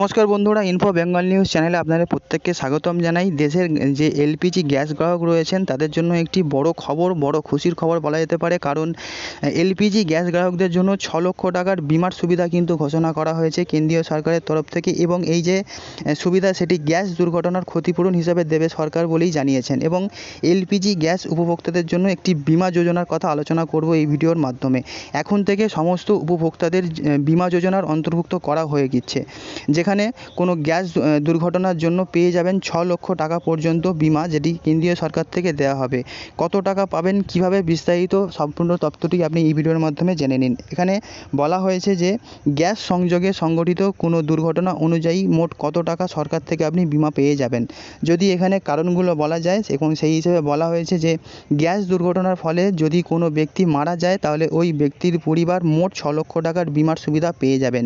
নমস্কার বন্ধুরা info Bengal news চ্যানেলে আপনাদের প্রত্যেককে স্বাগতম জানাই। দেশের যে এলপিজি গ্যাস গ্রাহক রয়েছেন, তাদের জন্য একটি বড় খবর, বড় খুশির খবর বলা যেতে পারে। কারণ এলপিজি গ্যাস গ্রাহকদের জন্য ছ লক্ষ টাকার বিমার সুবিধা কিন্তু ঘোষণা করা হয়েছে কেন্দ্রীয় সরকারের তরফ থেকে এবং এই যে সুবিধা, সেটি গ্যাস দুর্ঘটনার ক্ষতিপূরণ হিসাবে দেবে সরকার বলেই জানিয়েছেন এবং এলপিজি গ্যাস উপভোক্তাদের জন্য একটি বিমা যোজনার কথা আলোচনা করব এই ভিডিওর মাধ্যমে। এখন থেকে সমস্ত উপভোক্তাদের বিমা যোজনার অন্তর্ভুক্ত করা হয়ে গিয়েছে। যেখানে কোনো গ্যাস দুর্ঘটনার জন্য পেয়ে যাবেন ছ লক্ষ টাকা পর্যন্ত বিমা যেটি কেন্দ্রীয় সরকার থেকে দেওয়া হবে। কত টাকা পাবেন, কীভাবে বিস্তারিত সম্পূর্ণ তথ্যটি আপনি এই ভিডিওর মাধ্যমে জেনে নিন। এখানে বলা হয়েছে যে, গ্যাস সংযোগে সংগঠিত কোনো দুর্ঘটনা অনুযায়ী মোট কত টাকা সরকার থেকে আপনি বিমা পেয়ে যাবেন। যদি এখানে কারণগুলো বলা যায়, এবং সেই হিসেবে বলা হয়েছে যে, গ্যাস দুর্ঘটনার ফলে যদি কোনো ব্যক্তি মারা যায়, তাহলে ওই ব্যক্তির পরিবার মোট ছ লক্ষ টাকার বিমার সুবিধা পেয়ে যাবেন।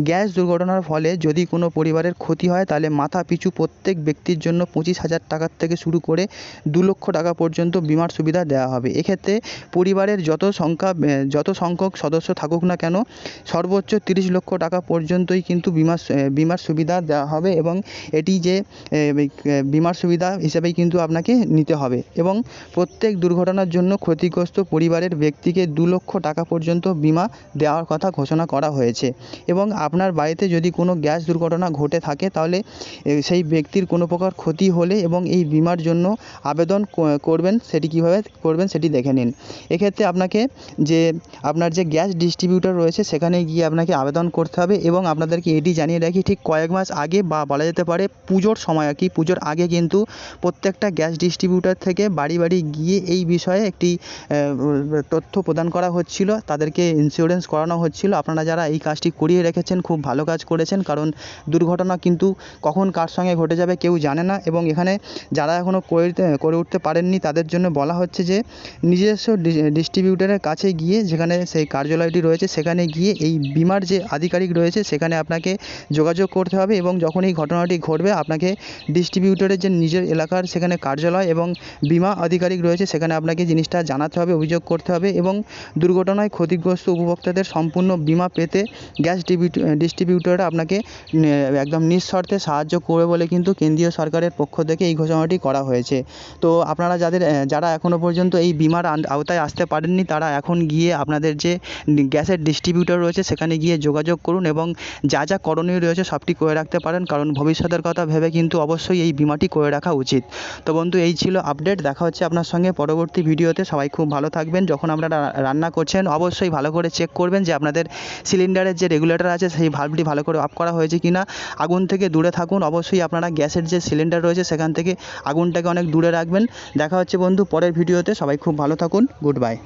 গ্যাস দুর্ঘটনার ফলে যদি কোনো পরিবারের ক্ষতি হয় তাহলে মাথা পিছু প্রত্যেক ব্যক্তির জন্য পঁচিশ হাজার টাকার থেকে শুরু করে দু লক্ষ টাকা পর্যন্ত বিমার সুবিধা দেওয়া হবে। এক্ষেত্রে পরিবারের যত সংখ্যা যত সংখ্যক সদস্য থাকুক না কেন সর্বোচ্চ তিরিশ লক্ষ টাকা পর্যন্তই কিন্তু বিমা আহ, বিমার সুবিধা দেওয়া হবে এবং এটি যে বিমার সুবিধা হিসেবেই কিন্তু আপনাকে নিতে হবে এবং প্রত্যেক দুর্ঘটনার জন্য ক্ষতিগ্রস্ত পরিবারের ব্যক্তিকে দু লক্ষ টাকা পর্যন্ত বিমা দেওয়ার কথা ঘোষণা করা হয়েছে এবং আপনার বাড়িতে যদি কোনো গ্যাস দুর্ঘটনা ঘটে থাকে, তাহলে সেই ব্যক্তির কোনো প্রকার ক্ষতি হলে এবং এই বিমার জন্য আবেদন করবেন, সেটি কীভাবে করবেন সেটি দেখে নিন। এক্ষেত্রে আপনাকে যে, আপনার যে গ্যাস ডিস্ট্রিবিউটর রয়েছে, সেখানে গিয়ে আপনাকে আবেদন করতে হবে এবং আপনাদেরকে এটি জানিয়ে রাখি, ঠিক কয়েক মাস আগে বা বলা যেতে পারে পুজোর সময় আর কি, পুজোর আগে কিন্তু প্রত্যেকটা গ্যাস ডিস্ট্রিবিউটর থেকে বাড়ি বাড়ি গিয়ে এই বিষয়ে একটি তথ্য প্রদান করা হচ্ছিল, তাদেরকে ইন্স্যুরেন্স করানো হচ্ছিল। আপনারা যারা এই কাজটি করিয়ে রেখেছেন, খুব ভালো কাজ করেছেন, কারণ দুর্ঘটনা কিন্তু কখন কার সঙ্গে ঘটে যাবে কেউ জানে না এবং এখানে যারা এখনও করে উঠতে- পারেননি তাদের জন্য বলা হচ্ছে যে নিজস্ব ডিস্ট্রিবিউটারের কাছে গিয়ে যেখানে সেই কার্যালয়টি রয়েছে সেখানে গিয়ে এই বিমার যে আধিকারিক রয়েছে সেখানে আপনাকে যোগাযোগ করতে হবে এবং যখন এই ঘটনাটি ঘটবে আপনাকে ডিস্ট্রিবিউটরের যে নিজের এলাকার সেখানে কার্যালয় এবং বিমা আধিকারিক রয়েছে সেখানে আপনাকে জিনিসটা জানাতে হবে, অভিযোগ করতে হবে এবং দুর্ঘটনায় ক্ষতিগ্রস্ত উপভোক্তাদের সম্পূর্ণ বিমা পেতে গ্যাস ডিস্ট্রিবিউটররা আপনাকে একদম নিঃশর্তে সাহায্য করবে বলে কিন্তু কেন্দ্রীয় সরকারের পক্ষ থেকে এই ঘোষণাটি করা হয়েছে। তো আপনারা যাদের যারা এখনও পর্যন্ত এই বিমার আওতায় আসতে পারেননি, তারা এখন গিয়ে আপনাদের যে গ্যাসের ডিস্ট্রিবিউটর রয়েছে, সেখানে গিয়ে যোগাযোগ করুন এবং যা যা করণীয় রয়েছে সবটি করে রাখতে পারেন, কারণ ভবিষ্যতের কথা ভেবে কিন্তু অবশ্যই এই বিমাটি করে রাখা উচিত। তো বন্ধু, এই ছিল আপডেট দেখা হচ্ছে আপনার সঙ্গে পরবর্তী ভিডিওতে। সবাই খুব ভালো থাকবেন। যখন আপনারা রান্না করছেন, অবশ্যই ভালো করে চেক করবেন যে আপনাদের সিলিন্ডারের যে রেগুলেটর আছে, সেই ভালভটি ভালো করে অফ করা হয়েছে কি না আগুন থেকে দূরে থাকুন। অবশ্যই আপনারা গ্যাসের যে সিলিন্ডার রয়েছে, সেখান থেকে আগুনটাকে অনেক দূরে রাখবেন। দেখা হচ্ছে বন্ধু পরের ভিডিওতে। সবাই খুব ভালো থাকুন। Good bye